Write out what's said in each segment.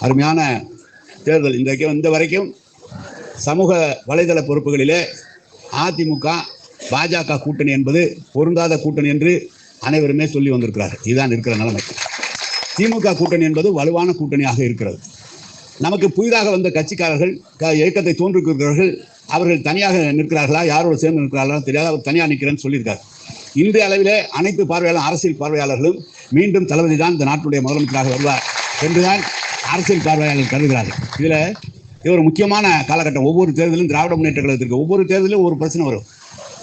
அருமையான தேர்தல் இன்றைக்கு இந்த வரைக்கும் சமூக வலைதள பொறுப்புகளிலே அதிமுக பாஜக கூட்டணி என்பது பொருந்தாத கூட்டணி என்று அனைவருமே சொல்லி வந்திருக்கிறார் இதுதான் இருக்கிற நிலைமை. திமுக கூட்டணி என்பது வலுவான கூட்டணியாக இருக்கிறது. நமக்கு புதிதாக வந்த கட்சிக்காரர்கள் க- இயக்கத்தை தோன்றிக்கிறார்கள் அவர்கள் தனியாக நிற்கிறார்களா யாரோடு சேர்ந்து நிற்கிறார்களா தெரியாது. அவர் தனியாக நிற்கிறேன்னு சொல்லியிருக்கார். இந்திய அளவிலே அனைத்து பார்வையாளர் அரசியல் பார்வையாளர்களும் மீண்டும் தளபதி தான் இந்த நாட்டுடைய முதலமைச்சராக வருவார். என்றுதான் அரசியல் பார்வையாளர்கள் கருதுகிறார்கள். இதில் இது ஒரு முக்கியமான காலகட்டம். ஒவ்வொரு தேர்தலும் திராவிட முன்னேற்ற கழகத்திற்கு ஒவ்வொரு தேர்தலும் ஒரு பிரச்சனை வரும்.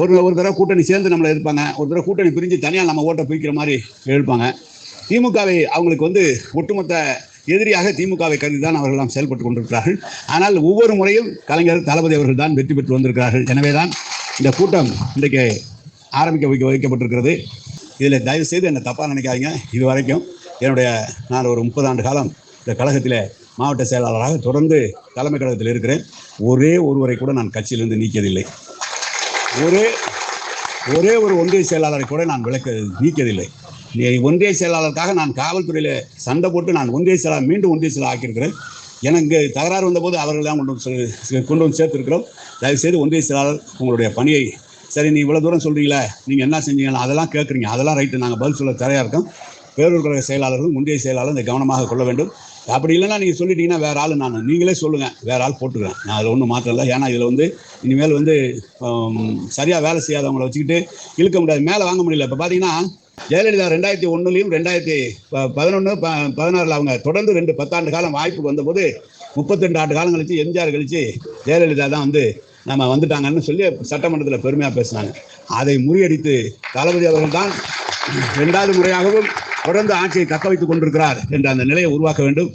ஒரு ஒரு தடவை கூட்டணி சேர்ந்து நம்மளை எதிர்ப்பாங்க. ஒரு தடவை கூட்டணி பிரிஞ்சு தனியாக நம்ம ஓட்டை பிரிக்கிற மாதிரி எழுப்பாங்க. திமுகவை அவங்களுக்கு வந்து ஒட்டுமொத்த எதிரியாக திமுகவை கருதி தான் அவர்கள் செயல்பட்டு கொண்டிருக்கிறார்கள். ஆனால் ஒவ்வொரு முறையும் கலைஞர் தளபதி அவர்கள் தான் வெற்றி பெற்று வந்திருக்கிறார்கள். எனவே தான் இந்த கூட்டம் இன்றைக்கு ஆரம்பிக்க வைக்க வைக்கப்பட்டிருக்கிறது. இதில் தயவுசெய்து என்னை தப்பாக நினைக்காதீங்க. இது வரைக்கும் என்னுடைய நான் ஒரு முப்பது ஆண்டு காலம் இந்த கழகத்தில் மாவட்ட செயலாளராக தொடர்ந்து தலைமை கழகத்தில் இருக்கிறேன். ஒரே ஒருவரை கூட நான் கட்சியிலிருந்து நீக்கியதில்லை. ஒரே ஒரே ஒரு ஒன்றிய செயலாளரை கூட நான் விளக்க நீக்கியதில்லை. நீ ஒன்றிய செயலாளருக்காக நான் காவல்துறையில் சண்டை போட்டு நான் ஒன்றிய செயலாளர் மீண்டும் ஒன்றிய செயலாளர் ஆக்கியிருக்கிறேன். எனக்கு தகராறு வந்தபோது அவர்கள் தான் கொண்டு வந்து கொண்டு வந்து சேர்த்துருக்கிறோம். தயவுசெய்து ஒன்றிய செயலாளர் உங்களுடைய பணியை சரி நீ இவ்வளோ தூரம் சொல்கிறீங்களே நீங்கள் என்ன செஞ்சீங்களா அதெல்லாம் கேட்குறீங்க. அதெல்லாம் ரைட்டு நாங்கள் பதில் சொல்ல தயாராக இருக்கோம். பேரூர் கழக செயலாளர்கள் முந்தைய செயலாளர் இதை கவனமாக கொள்ள வேண்டும். அப்படி இல்லைன்னா நீங்கள் சொல்லிட்டீங்கன்னா வேற ஆள் நான். நீங்களே சொல்லுங்கள் வேற ஆள் போட்டுக்கிறேன். நான் அதில் ஒன்றும் மாற்றம் இல்லை. ஏன்னா இதில் வந்து இனிமேல் வந்து சரியாக வேலை செய்யாதவங்களை வச்சுக்கிட்டு இழுக்க முடியாது. மேலே வாங்க முடியல. இப்போ பார்த்தீங்கன்னா ஜெயலலிதா ரெண்டாயிரத்தி ஒன்றுலையும் ரெண்டாயிரத்தி பதினொன்று ப பதினாறில் அவங்க தொடர்ந்து ரெண்டு பத்தாண்டு காலம் வாய்ப்புக்கு வந்தபோது முப்பத்தெண்டு ஆண்டு காலம் கழிச்சு எம்ஜிஆர் கழிச்சு ஜெயலலிதா தான் வந்து நம்ம வந்துட்டாங்கன்னு சொல்லி சட்டமன்றத்தில் பெருமையாக பேசினாங்க. அதை முறியடித்து தளபதி அவர்கள் தான் ரெண்டாவது முறையாகவும் தொடர்ந்து ஆட்சியை தக்க வைத்துக் கொண்டிருக்கிறார் என்ற அந்த நிலையை உருவாக்க வேண்டும்.